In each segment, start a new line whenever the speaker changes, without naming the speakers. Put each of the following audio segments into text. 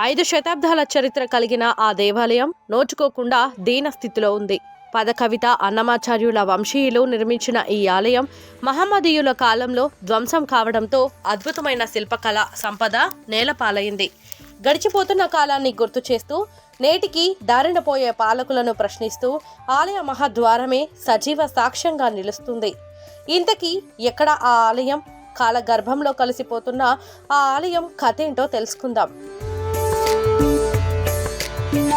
ఐదు శతాబ్దాల చరిత్ర కలిగిన ఆ దేవాలయం నోచుకోకుండా దీన స్థితిలో ఉంది. పదకవిత అన్నమాచార్యుల వంశీయులు నిర్మించిన ఈ ఆలయం మహమ్మదీయుల కాలంలో ధ్వంసం కావడంతో అద్భుతమైన శిల్పకళ సంపద నేలపాలైంది. గడిచిపోతున్న కాలాన్ని గుర్తు చేస్తూ నేటికి దారినపోయే పాలకులను ప్రశ్నిస్తూ ఆలయ మహాద్వారమే సజీవ సాక్ష్యంగా నిలుస్తుంది. ఇంతకీ ఎక్కడ ఆ ఆలయం? కాలగర్భంలో కలిసిపోతున్న ఆ ఆలయం కథేంటో తెలుసుకుందాం. తిరుపతి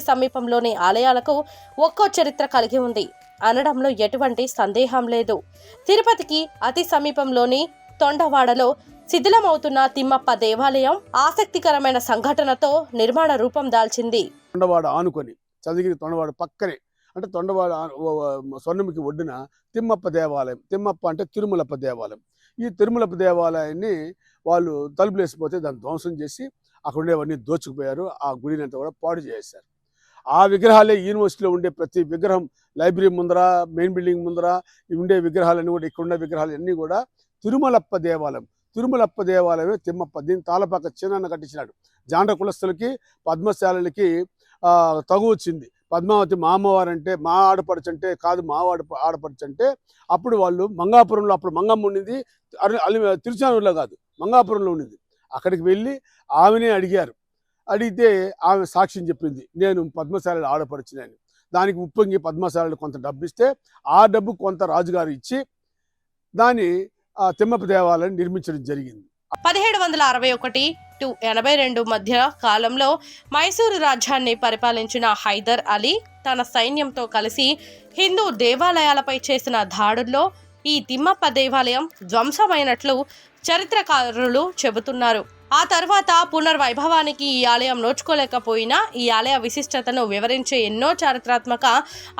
సమీపంలోని ఆలయాలకు ఒక్కో చరిత్ర కలిగి ఉంది. అనడంలో ఎటువంటి సందేహం లేదు. తిరుపతికి అతి సమీపంలోని తొండవాడలో శిథిలమవుతున్న తిమ్మప్ప దేవాలయం ఆసక్తికరమైన సంఘటనతో నిర్మాణ రూపం దాల్చింది.
తొండవాడ ఆనుకొని చంద్రగిరి తొండవాడు పక్కనే అంటే తొండవాడు ఆను- స్వర్ణముఖి ఒడ్డున తిమ్మప్ప దేవాలయం తిమ్మప్ప అంటే తిరుమలప్ప దేవాలయం. ఈ తిరుమలప్ప దేవాలయాన్ని వాళ్ళు తలుపులేసిపోతే దాన్ని ధ్వంసం చేసి అక్కడ ఉండేవన్నీ దోచుకుపోయారు ఆ గుడిని అంతా కూడా పాడు చేశారు ఆ విగ్రహాలే యూనివర్సిటీలో ఉండే ప్రతి విగ్రహం లైబ్రరీ ముందర మెయిన్ బిల్డింగ్ ముందర ఈ ఉండే విగ్రహాలన్నీ కూడా ఇక్కడ ఉన్న విగ్రహాలు అన్నీ కూడా తిరుమలప్ప దేవాలయం. తిరుమలప్ప దేవాలయమే తిమ్మప్ప దీని తాళపాక చిన్న కట్టించినాడు. జాండ కులస్తులకి పద్మశాలలకి తగు వచ్చింది. పద్మావతి మా అమ్మవారు అంటే మా ఆడపడుచు అంటే కాదు మా ఆడ ఆడపడుచు అంటే అప్పుడు వాళ్ళు మంగాపురంలో అప్పుడు మంగమ్మ ఉండింది తిరుచానూరులో కాదు మంగాపురంలో ఉండింది అక్కడికి వెళ్ళి ఆమెనే అడిగారు. అడిగితే ఆమె సాక్ష్యం చెప్పింది నేను పద్మశాలలో ఆడపడిచినాను. దానికి ఉప్పొంగి పద్మశాలలో కొంత డబ్బు ఇస్తే ఆ డబ్బు కొంత రాజుగారు ఇచ్చి దాన్ని ఆ దేవాలయం నిర్మించడం జరిగింది.
పదిహేడు వందల అరవై ఒకటి టు ఎనభై రెండు మధ్య కాలంలో మైసూరు రాజ్యాన్ని పరిపాలించిన హైదర్ అలీ తన సైన్యంతో కలిసి హిందూ దేవాలయాలపై చేసిన దాడుల్లో ఈ తిమ్మప్ప దేవాలయం ధ్వంసమైనట్లు చరిత్రకారులు చెబుతున్నారు. ఆ తర్వాత పునర్వైభవానికి ఈ ఆలయం నోచుకోలేకపోయినా ఈ ఆలయ విశిష్టతను వివరించే ఎన్నో చారిత్రాత్మక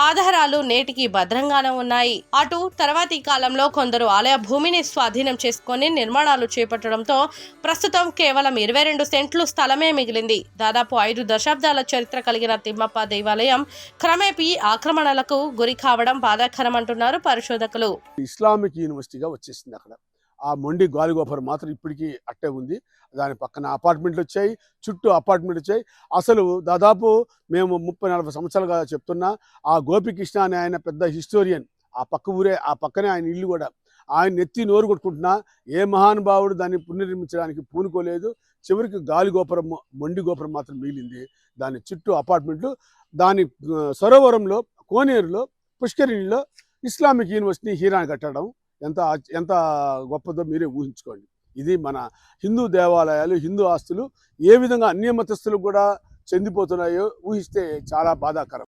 ఆధారాలు నేటికి భద్రంగానే ఉన్నాయి. అటు తర్వాతి కాలంలో కొందరు ఆలయ భూమిని స్వాధీనం చేసుకుని నిర్మాణాలు చేపట్టడంతో ప్రస్తుతం కేవలం ఇరవై రెండు సెంట్లు స్థలమే మిగిలింది. దాదాపు ఐదు దశాబ్దాల చరిత్ర కలిగిన తిమ్మప్ప దేవాలయం క్రమేపీ ఆక్రమణలకు గురి కావడం బాధాకరం అంటున్నారు పరిశోధకులు.
ఇస్లామిక్ యూనివర్సిటీగా వచ్చేసింది అక్కడ. ఆ మొండి గాలిగోపురం మాత్రం ఇప్పటికీ అట్టే ఉంది. దాని పక్కన అపార్ట్మెంట్లు వచ్చాయి చుట్టూ అపార్ట్మెంట్లు వచ్చాయి. అసలు దాదాపు మేము ముప్పై నలభై సంవత్సరాలుగా చెప్తున్నా ఆ గోపికృష్ణ అనే ఆయన పెద్ద హిస్టోరియన్. ఆ పక్క ఊరే ఆ పక్కనే ఆయన ఇల్లు కూడా. ఆయన ఎత్తి నోరు కొట్టుకుంటున్నా ఏ మహానుభావుడు దాన్ని పునర్నిర్మించడానికి పూనుకోలేదు. చివరికి గాలి గోపురం మొండి గోపురం మాత్రం మిగిలింది. దాని చుట్టూ అపార్ట్మెంట్లు. దాని సరోవరంలో కోనేరులో పుష్కరిణిలో ఇస్లామిక్ యూనివర్సిటీ హీరాని కట్టడం. ఎంత ఎంత గొప్పదో మీరే ఊహించుకోండి. ఇది మన హిందూ దేవాలయాలు హిందూ ఆస్తులు ఏ విధంగా అన్యమతస్తులు కూడా చెందిపోతున్నాయో ఊహిస్తే చాలా బాధాకరం.